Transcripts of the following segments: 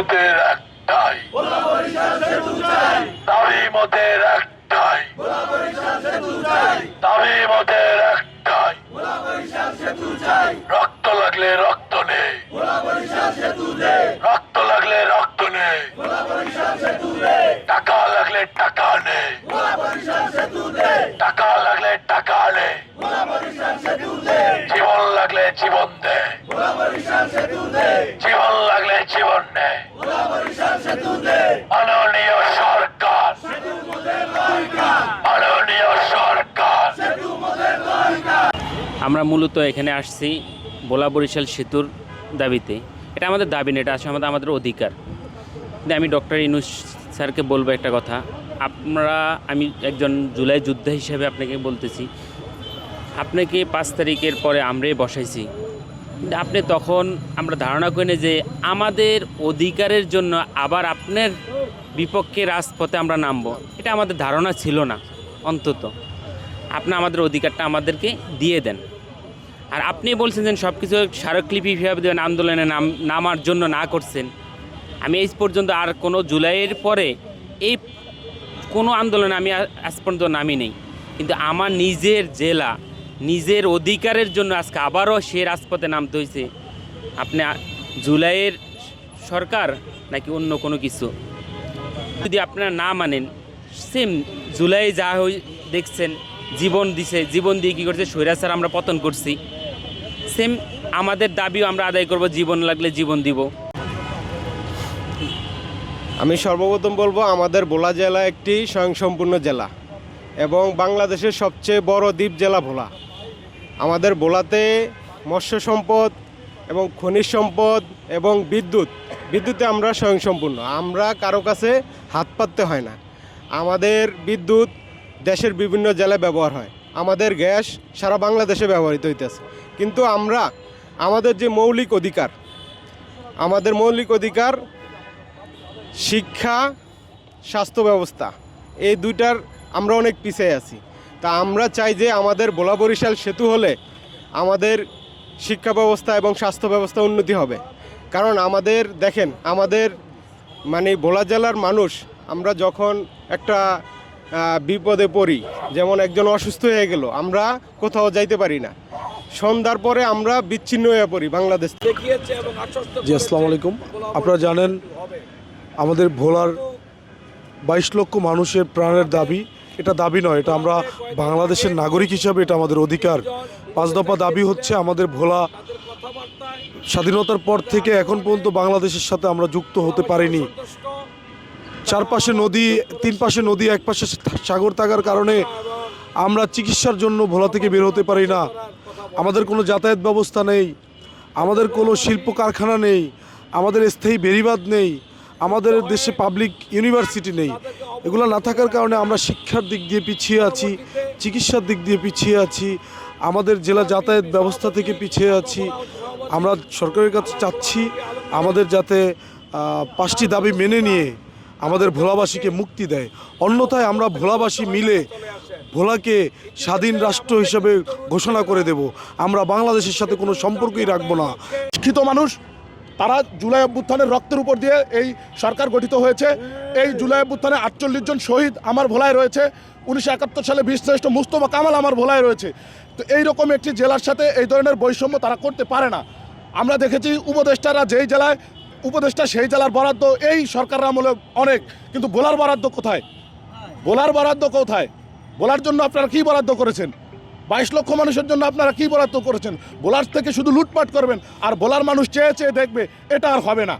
মোদের একটাই। দাবি মোদের একটাই। দাবি মোদের একটাই। রক্ত লাগলে রক্ত নেই রক্ত লাগলে রক্ত নেই টাকা লাগলে টাকা নেই টাকা নেই জীবন লাগলে জীবন দে। জীবন লাগলে জীবন নেই মাননীয় সরকার। মাননীয় সরকার। আমরা মূলত এখানে আসছি বোলা বরিশাল সেতুর দাবিতে। এটা আমাদের দাবি না, এটা আসলে আমাদের আমাদের অধিকার। আমি ডক্টর ইনুস স্যারকে বলব একটা কথা। আপনারা আমি একজন জুলাই যোদ্ধা হিসেবে আপনাকে বলতেছি আপনাকে পাঁচ তারিখের পরে আমরাই বসাইছি? কিন্তু আপনি তখন আমরা ধারণা করি যে আমাদের অধিকারের জন্য আবার আপনার বিপক্ষে রাজপথে আমরা নামবো। এটা আমাদের ধারণা ছিল না, অন্তত। আপনি আমাদের অধিকারটা আমাদেরকে দিয়ে দেন। আর আপনি বলছেন যে সব কিছু স্মারকলিপি হিসাবে দেবেন আন্দোলনে নাম, নামার জন্য না করছেন। আমি এই পর্যন্ত আর কোনো জুলাইয়ের পরে এই কোনো আন্দোলনে আমি আজ পর্যন্ত নামি নেই। কিন্তু আমার নিজের জেলা নিজের অধিকারের জন্য আজকে আবারও সে রাজপথে নামতে হয়েছে আপনি জুলাইয়ের সরকার নাকি অন্য কোনো কিছু? যদি আপনারা না মানেন সেম জুলাই যা হই দেখছেন, জীবন দিছে, জীবন দিয়ে কী করছে স্বৈরাচার আমরা পতন করছি। সেম আমাদের দাবিও আমরা আদায় করব, জীবন লাগলে জীবন দিব। আমি সর্বপ্রথম বলব, আমাদের ভোলা জেলা একটি স্বয়ংসম্পূর্ণ জেলা এবং বাংলাদেশের সবচেয়ে বড় দ্বীপ জেলা ভোলা। আমাদের বোলাতে মৎস্য সম্পদ এবং খনিজ সম্পদ এবং বিদ্যুৎ, বিদ্যুতে আমরা স্বয়ংসম্পূর্ণ। আমরা কারও কাছে হাত পাততে হয় না। আমাদের বিদ্যুৎ দেশের বিভিন্ন জেলায় ব্যবহার হয়। আমাদের গ্যাস সারা বাংলাদেশে ব্যবহৃত হইতেছে। কিন্তু আমরা, আমাদের যে মৌলিক অধিকার, আমাদের মৌলিক অধিকার শিক্ষা, স্বাস্থ্য ব্যবস্থা, এই দুইটার আমরা অনেক পিছিয়ে আছি। তা আমরা চাই যে আমাদের বোলা বরিশাল সেতু হলে আমাদের শিক্ষা ব্যবস্থা এবং স্বাস্থ্য ব্যবস্থা উন্নতি হবে। কারণ আমাদের দেখেন আমাদের মানে ভোলা জেলার মানুষ আমরা যখন একটা বিপদে পড়ি যেমন একজন অসুস্থ হয়ে গেল আমরা কোথাও যাইতে পারি না। সন্ধ্যার পরে আমরা বিচ্ছিন্ন হয়ে পড়ি বাংলাদেশ থেকে। জি আসসালামু আলাইকুম। আপনারা জানেন আমাদের ভোলার বাইশ লক্ষ মানুষের প্রাণের দাবি এটা দাবি নয়, এটা আমরা বাংলাদেশের নাগরিক হিসাবে এটা আমাদের অধিকার। পাঁচ দফা দাবি হচ্ছে আমাদের ভোলা স্বাধীনতার পর থেকে এখন পর্যন্ত বাংলাদেশের সাথে আমরা যুক্ত হতে পারিনি। চারপাশে নদী, তিন পাশে নদী, এক পাশে সাগর থাকার কারণে আমরা চিকিৎসার জন্য ভোলা থেকে বের হতে পারি না। আমাদের কোনো যাতায়াত ব্যবস্থা নেই, আমাদের কোনো শিল্প কারখানা নেই, আমাদের স্থায়ী বেড়িবাঁধ নেই, আমাদের দেশে পাবলিক ইউনিভার্সিটি নেই। এগুলো না থাকার কারণে আমরা শিক্ষার দিক দিয়ে পিছিয়ে আছি, চিকিৎসার দিক দিয়ে পিছিয়ে আছি, আমাদের জেলা যাতায়াত ব্যবস্থা থেকে পিছিয়ে আছি। আমরা সরকারের কাছে চাচ্ছি আমাদের যাতে পাঁচটি দাবি মেনে নিয়ে আমাদের ভোলাবাসীকে মুক্তি দেয়। অন্যথায় আমরা ভোলাবাসী মিলে ভোলাকে স্বাধীন রাষ্ট্র হিসেবে ঘোষণা করে দেব। আমরা বাংলাদেশের সাথে কোনো সম্পর্কই রাখব না। শিক্ষিত মানুষ তারা জুলাই অভ্যুত্থানের রক্তের উপর দিয়ে এই সরকার গঠিত হয়েছে। এই জুলাই অভ্যুত্থানে আটচল্লিশ জন শহীদ আমার ভোলায় রয়েছে। উনিশশো একাত্তর সালে বীরশ্রেষ্ঠ মুস্তফা কামাল আমার ভোলায় রয়েছে। তো এইরকম একটি জেলার সাথে এই ধরনের বৈষম্য তারা করতে পারে না। আমরা দেখেছি উপদেষ্টারা যেই জেলায়, উপদেষ্টা সেই জেলার বরাদ্দ, এই সরকারের আমলে অনেক। কিন্তু বোলার বরাদ্দ কোথায়? বোলার বরাদ্দ কোথায়? বোলার জন্য আপনারা কি বরাদ্দ করেছেন? বাইশ লক্ষ মানুষের জন্য আপনারা কি বরাদ্দ করেছেন? বোলার থেকে শুধু লুটপাট করবেন আর বোলার মানুষ চেয়ে চেয়ে দেখবে এটা আর হবে না।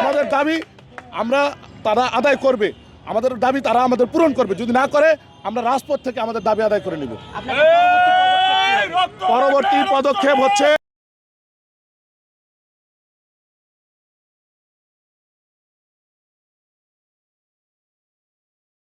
আমাদের দাবি আমরা তারা আদায় করবে। আমাদের দাবি তারা আমাদের পূরণ করবে। যদি না করে আমরা রাজপথ থেকে আমাদের দাবি আদায় করে নিব। পরবর্তী পদক্ষেপ হচ্ছে